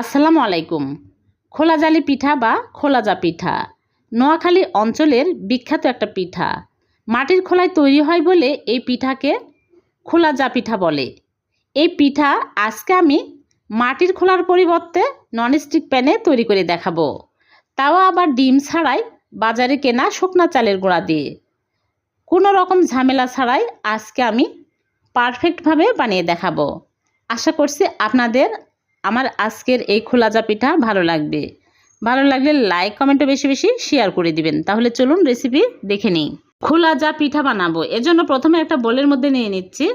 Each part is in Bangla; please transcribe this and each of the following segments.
আসসালামু আলাইকুম। খোলাজালি পিঠা বা খোলাজা পিঠা। নোয়াখালী অঞ্চলের বিখ্যাত একটা পিঠা। মাটির খোলায় তৈরি হয় বলে এই পিঠাকে খোলাজা পিঠা বলে। এই পিঠা আজকে আমি মাটির খোলার পরিবর্তে ননস্টিক প্যানে তৈরি করে দেখাবো। তাও আবার ডিম ছাড়াই বাজারে কেনা শুকনা চালের গোড়া দিয়ে। কোনো রকম ঝামেলা ছাড়াই আজকে আমি পারফেক্টভাবে বানিয়ে দেখাবো। আশা করছি আপনাদের আমার আজকের এই খোলাজা পিঠা ভালো লাগবে। ভালো লাগলে লাইক কমেন্টও বেশি বেশি শেয়ার করে দিবেন। তাহলে চলুন রেসিপি দেখে নিই। খোলাজা পিঠা বানাবো। এজন্য প্রথমে একটা বোলের মধ্যে নিয়ে নিচ্ছি।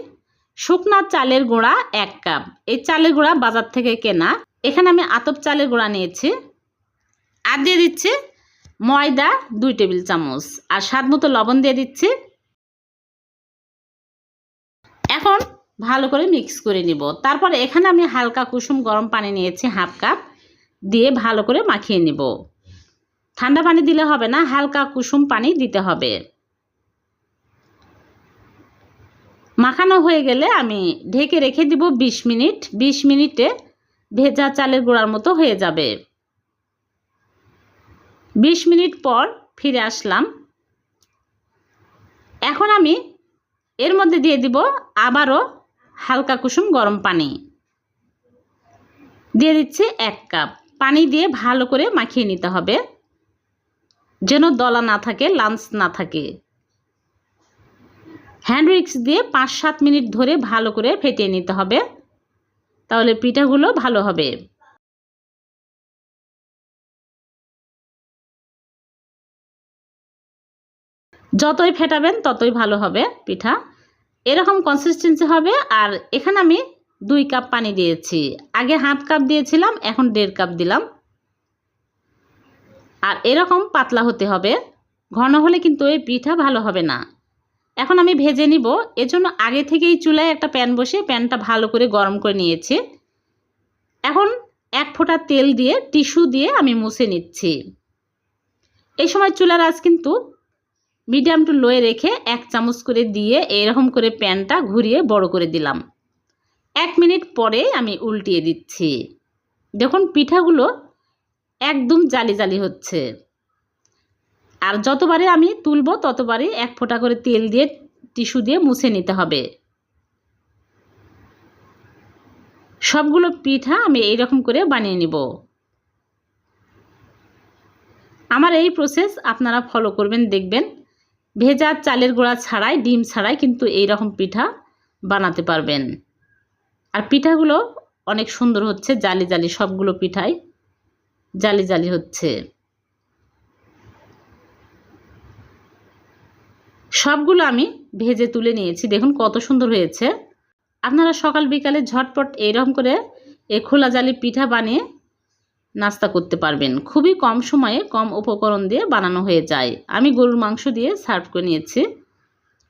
শুকনা চালের গুঁড়া এক কাপ এই চালের গুঁড়া বাজার থেকে কেনা। এখানে আমি আতপ চালের গুঁড়া নিয়েছি। আর দিয়ে দিচ্ছি ময়দা দুই টেবিল চামচ। আর স্বাদ মতো লবণ দিয়ে দিচ্ছি। ভালো করে মিক্স করে নিব। তারপর এখানে আমি হালকা কুসুম গরম পানি নিয়েছি হাফ কাপ, দিয়ে ভালো করে মাখিয়ে নিব। ঠান্ডা পানি দিলে হবে না, হালকা কুসুম পানি দিতে হবে। মাখানো হয়ে গেলে আমি ঢেকে রেখে দিব ২০ মিনিট। ২০ মিনিটে ভেজা চালের গুঁড়ার মতো হয়ে যাবে। ২০ মিনিট পর ফিরে আসলাম। এখন আমি এর মধ্যে দিয়ে দিব আবারও হালকা কুসুম গরম পানি। দিয়ে দিচ্ছি এক কাপ। পানি দিয়ে ভালো করে মাখিয়ে নিতে হবে। যেন দলা না থাকে, লাঞ্চ না থাকে। হ্যান্ড রিক্স দিয়ে পাঁচ সাত মিনিট ধরে ভালো করে ফেটিয়ে নিতে হবে। তাহলে পিঠাগুলো ভালো হবে। যতই ফেটাবেন ততই ভালো হবে পিঠা। এরকম কনসিস্টেন্সি হবে। আর এখানে আমি দুই কাপ পানি দিয়েছি। আগে হাফ কাপ দিয়েছিলাম, এখন দেড় কাপ দিলাম। আর এরকম পাতলা হতে হবে। ঘন হলে কিন্তু এই পিঠা ভালো হবে না। এখন আমি ভেজে নিব। এজন্য আগে থেকেই চুলায় একটা প্যান বসে প্যানটা ভালো করে গরম করে নিয়েছি। এখন এক ফোঁটা তেল দিয়ে টিস্যু দিয়ে আমি মুছে নিচ্ছি। এই সময় চুলার আজ কিন্তু মিডিয়াম টু লোয়ে রেখে এক চামচ করে দিয়ে এরকম করে প্যানটা ঘুরিয়ে বড় করে দিলাম। এক মিনিট পরে আমি উল্টিয়ে দিচ্ছি। দেখুন, পিঠাগুলো একদম জালি জালি হচ্ছে। আর যতবারে আমি তুলব ততবারই এক ফোঁটা করে তেল দিয়ে, টিস্যু দিয়ে মুছে নিতে হবে। সবগুলো পিঠা আমি এইরকম করে বানিয়ে নিব। আমার এই প্রসেস আপনারা ফলো করবেন, দেখবেন। ভেজা চালের গোড়া ছাড়াই, ডিম ছাড়াই কিন্তু এই রকম পিঠা বানাতে পারবেন। আর পিঠাগুলো অনেক সুন্দর হচ্ছে, জালি জালি সবগুলো পিঠাই জালি জালি হচ্ছে। সবগুলো আমি ভেজে তুলে নিয়েছি, দেখুন কত সুন্দর হয়েছে। আপনারা সকাল বিকালে ঝটপট এইরকম করে এ খোলা জালি পিঠা বানিয়ে নাস্তা করতে পারবেন। খুবই কম সময়ে কম উপকরণ দিয়ে বানানো হয়ে যায়। আমি গরুর মাংস দিয়ে সার্ভ করে নিয়েছি।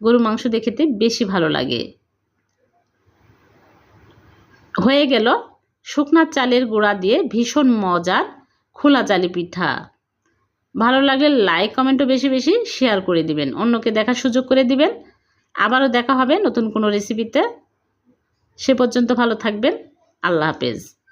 গরুর মাংস দিয়ে খেতে বেশি ভালো লাগে। হয়ে গেল শুকনা চালের গুঁড়া দিয়ে ভীষণ মজার খোলা জালি পিঠা। ভালো লাগলে লাইক কমেন্টও বেশি বেশি শেয়ার করে দিবেন। অন্যকে দেখার সুযোগ করে দিবেন। আবারও দেখা হবে নতুন কোনো রেসিপিতে সে পর্যন্ত ভালো থাকবেন। আল্লাহ হাফেজ।